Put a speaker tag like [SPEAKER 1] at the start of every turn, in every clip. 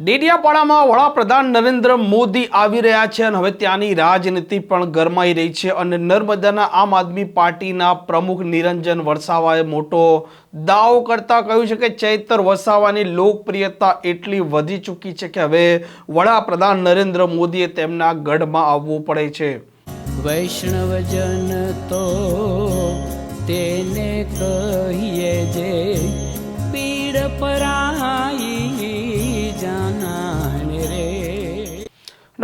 [SPEAKER 1] ડેડિયાપાડામાં વડાપ્રધાન નરેન્દ્ર મોદી આવી રહ્યા છે અને હવે ત્યાંની રાજનીતિ પણ ગરમાઈ રહી છે અને નર્મદાના આમ આદમી પાર્ટીના પ્રમુખ નિરંજન વસાવાએ મોટો દાવો કરતા કહ્યું છે કે ચૈતર વસાવાની લોકપ્રિયતા એટલી વધી ચૂકી છે કે હવે વડાપ્રધાન નરેન્દ્ર મોદીએ તેમના ગઢમાં આવવું પડે છે.
[SPEAKER 2] વૈષ્ણવજન તો તેને કહીએ જે પીડ પરાઈ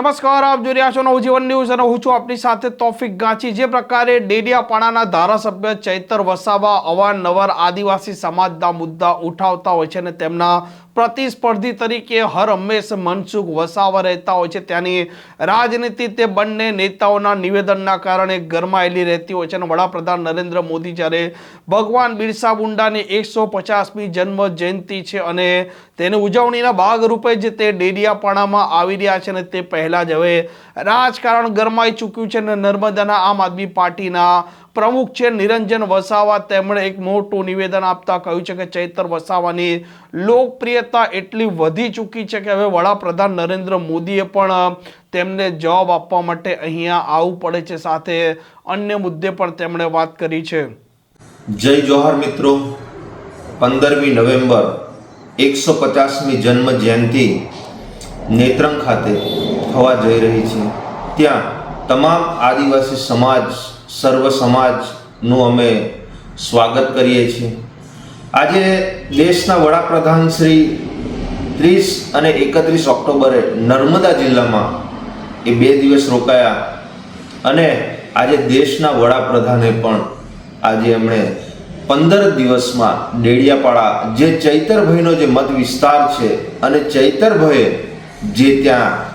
[SPEAKER 1] નમસ્કાર, આપ જોઈ રહ્યા છો નવજીવન ન્યૂઝ અને હું છું આપની સાથે તોફિક ગાંચી. જે પ્રકારે ડેડિયાપાડાના ધારાસભ્ય ચૈતર વસાવા અવારનવાર આદિવાસી સમાજના મુદ્દા ઉઠાવતા હોય છે અને તેમના પ્રતિસ્પર્ધી તરીકે હર હંમેશ મનસુખ વસાવા રહેતા હોય છે. ત્યાંની રાજનીતિ તે બંને નેતાઓના નિવેદનના કારણે ગરમાયેલી રહેતી હોય છે અને વડાપ્રધાન નરેન્દ્ર મોદી જ્યારે ભગવાન બિરસા મુંડાની એકસો પચાસમી જન્મ જયંતિ છે અને તેની ઉજવણીના ભાગરૂપે જ તે ડેડિયાપાડામાં આવી રહ્યા છે અને તે પહેલાં જ હવે રાજકારણ ગરમાઈ ચૂક્યું છે અને નર્મદાના આમ આદમી પાર્ટીના પ્રમુખ છે નિરંજન વસાવા. તેમણે એક મોટું નિવેદન આપતા કહ્યું છે કે ચૈતર વસાવાની લોકપ્રિયતા એટલી વધી ચૂકી છે કે હવે વડાપ્રધાન નરેન્દ્ર મોદીએ પણ તેમને જવાબ આપવા માટે અહીંયા આવવું પડે છે. સાથે અન્ય મુદ્દે પણ તેમણે વાત કરી છે.
[SPEAKER 3] જય જોહર મિત્રો. પંદરમી નવેમ્બર, એકસો પચાસમી જન્મ જયંતિ નેત્રંગ ખાતે થવા જઈ રહી છે. ત્યાં તમામ આદિવાસી સમાજ, સર્વ સમાજનું અમે સ્વાગત કરીએ છીએ. આજે દેશના વડાપ્રધાન શ્રી ત્રીસ અને એકત્રીસ ઓક્ટોબરે નર્મદા જિલ્લામાં એ બે દિવસ રોકાયા અને આજે દેશના વડાપ્રધાને પણ આજે એમણે પંદર દિવસમાં ડેડિયાપાડા, જે ચૈતરભાઈનો જે મત વિસ્તાર છે અને ચૈતરભાઈએ જે ત્યાં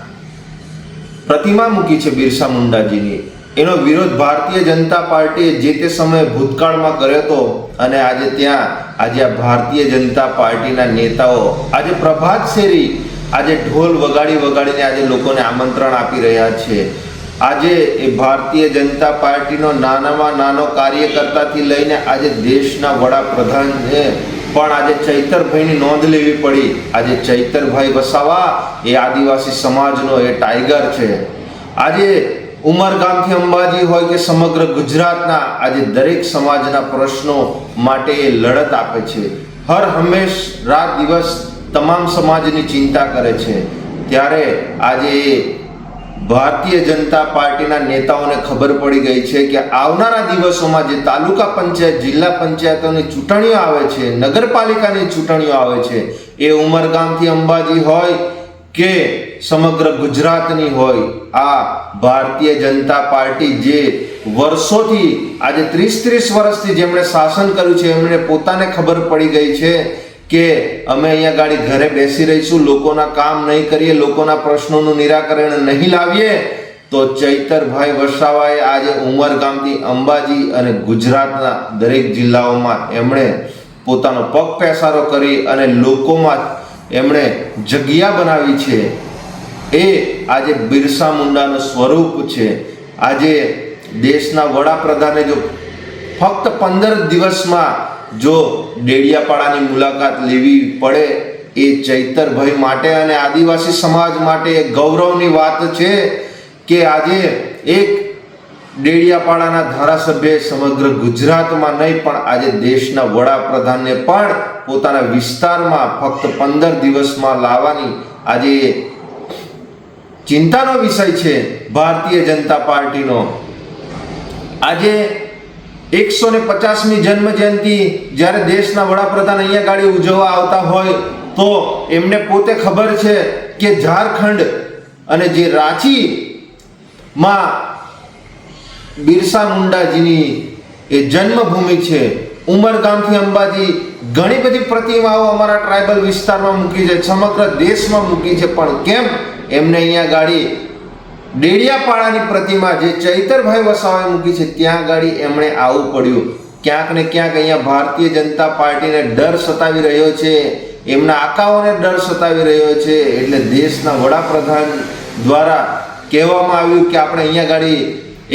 [SPEAKER 3] પ્રતિમા મૂકી છે બિરસા મુંડાજીની. એનો વિરોધ ભારતીય જનતા પાર્ટીએ જે તે સમયે ભૂતકાળમાં કર્યો હતો અને આજે ત્યાં આજે આ ભારતીય જનતા પાર્ટીના નેતાઓ, આજે પ્રભાત શેરી આજે ઢોલ વગાડી વગાડીને આજે લોકોને આમંત્રણ આપી રહ્યા છે. આજે એ ભારતીય જનતા પાર્ટીનો નાનામાં નાનો કાર્યકર્તાથી લઈને આજે દેશના વડાપ્રધાનને પણ આજે ચૈતરભાઈની નોંધ લેવી પડી. આજે ચૈતરભાઈ વસાવા એ આદિવાસી સમાજનો એ ટાઈગર છે. આજે ઉમરગામથી અંબાજી હોય કે સમગ્ર ગુજરાતના આજે દરેક સમાજના પ્રશ્નો માટે એ લડત આપે છે. હર હંમેશ રાત દિવસ તમામ સમાજની ચિંતા કરે છે. ત્યારે આજે ભારતીય જનતા પાર્ટીના નેતાઓને ખબર પડી ગઈ છે કે આવનારા દિવસોમાં જે તાલુકા પંચાયત, જિલ્લા પંચાયતોની ચૂંટણીઓ આવે છે, નગરપાલિકાની ચૂંટણીઓ આવે છે, એ ઉમરગામથી અંબાજી હોય કે સમગ્ર ગુજરાતની હોય, આ ભારતીય જનતા પાર્ટી જે વર્ષોથી, આજે ત્રીસ ત્રીસ વર્ષથી જેમણે શાસન કર્યું છે એમણે પોતાને ખબર પડી ગઈ છે કે અમે અહીંયા ગાડી ઘરે બેસી રહીશું, લોકોના કામ નહીં કરીએ, લોકોના પ્રશ્નોનું નિરાકરણ નહીં લાવીએ, તો ચૈતરભાઈ વસાવાએ આજે ઉમરગામથી અંબાજી અને ગુજરાતના દરેક જિલ્લાઓમાં એમણે પોતાનો પગ પેસારો કરી અને લોકોમાં એમણે જગ્યા બનાવી છે. એ આજે બિરસા મુંડાનું સ્વરૂપ છે. આજે દેશના વડાપ્રધાને જો ફક્ત પંદર દિવસમાં જો ડેડિયાપાડાની મુલાકાત લેવી પડે એ ચૈતરભાઈ માટે અને આદિવાસી સમાજ માટે ગૌરવની વાત છે કે આજે એક ડેડિયાપાડાના ધારાસભ્ય સમગ્ર ગુજરાતમાં નહીં, પણ આજે દેશના વડાપ્રધાનને પણ પોતાના વિસ્તારમાં ફક્ત પંદર દિવસમાં લાવવાની આજે ચિંતાનો વિષય છે ભારતીય જનતા પાર્ટીનો. આજે એકસો ને પચાસમી જન્મ જયંતિ જ્યારે દેશના વડાપ્રધાન અહીંયા ગાડી ઉજવવા આવતા હોય તો એમને પોતે ખબર છે કે ઝારખંડ અને જે રાંચીમાં બિરસા મુંડાજીની એ જન્મભૂમિ છે, ઉમરગામથી અંબાજી ઘણી બધી પ્રતિમાઓ અમારા ટ્રાઇબલ વિસ્તારમાં મૂકી છે, સમગ્ર દેશમાં મૂકી છે, પણ કેમ એમને અહીંયા ગાડી ડેડિયાપાડાની પ્રતિમા જે ચૈતરભાઈ વસાવાએ મૂકી છે, ત્યાં ગાડી એમણે આવવું પડ્યું. ક્યાંક ને ક્યાંક અહીંયા ભારતીય જનતા પાર્ટીને ડર સતાવી રહ્યો છે, એમના આકાઓને ડર સતાવી રહ્યો છે, એટલે દેશના વડાપ્રધાન દ્વારા કહેવામાં આવ્યું કે આપણે અહીંયા ગાડી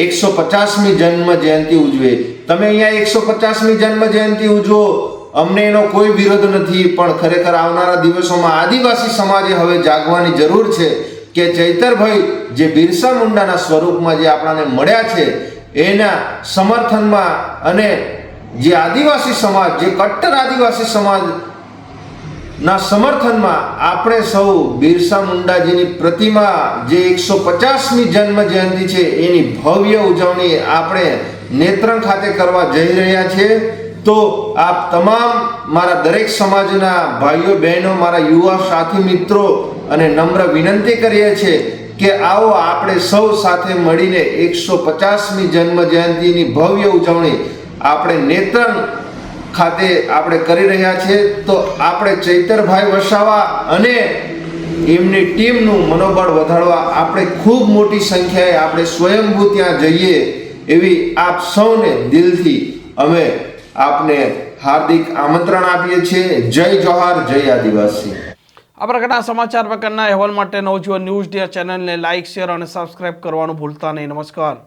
[SPEAKER 3] એકસો પચાસમી જન્મ જયંતિ ઉજવે તમે અહીંયા એકસો પચાસમી જન્મ જયંતિ ઉજવો, અમને એનો કોઈ વિરોધ નથી, પણ ખરેખર આવનારા દિવસોમાં આદિવાસી સમાજે હવે જાગવાની જરૂર છે. કે ચૈતરભાઈ જે બિરસા મુંડાના સ્વરૂપમાં જે આપણાને મળ્યા છે, એના સમર્થનમાં અને જે આદિવાસી સમાજ, જે કટ્ટર આદિવાસી સમાજ ના સમર્થનમાં આપણે સૌ બિરસા મુંડાજીની પ્રતિમા જે એકસો પચાસમી જન્મ જયંતિ છે, એની ભવ્ય ઉજવણી આપણે નેત્રંગ ખાતે કરવા જઈ રહ્યા છીએ તો આપ તમામ મારા દરેક સમાજના ભાઈઓ, બહેનો, મારા યુવા સાથી મિત્રો અને નમ્ર વિનંતી કરીએ છીએ કે આવો આપણે સૌ સાથે મળીને એકસો પચાસમી જન્મ જયંતિની ભવ્ય ઉજવણી આપણે નેત્રણ ખાતે આપણે કરી રહ્યા છીએ. તો આપણે ચૈતરભાઈ વસાવા અને એમની ટીમનું મનોબળ વધારવા આપણે ખૂબ મોટી સંખ્યાએ આપણે સ્વયંભૂ ત્યાં જઈએ એવી આપ સૌને દિલથી અમે આપને હાર્દિક આમંત્રણ આપીએ છીએ. જય જોહાર, જય આદિવાસી.
[SPEAKER 1] આ પ્રકારના સમાચાર પ્રકારના અહેવાલ માટે નવજીવન ન્યૂઝ ડે ચેનલને લાઇક શેર અને સબસ્ક્રાઇબ કરવાનું ભૂલતા નહીં. નમસ્કાર.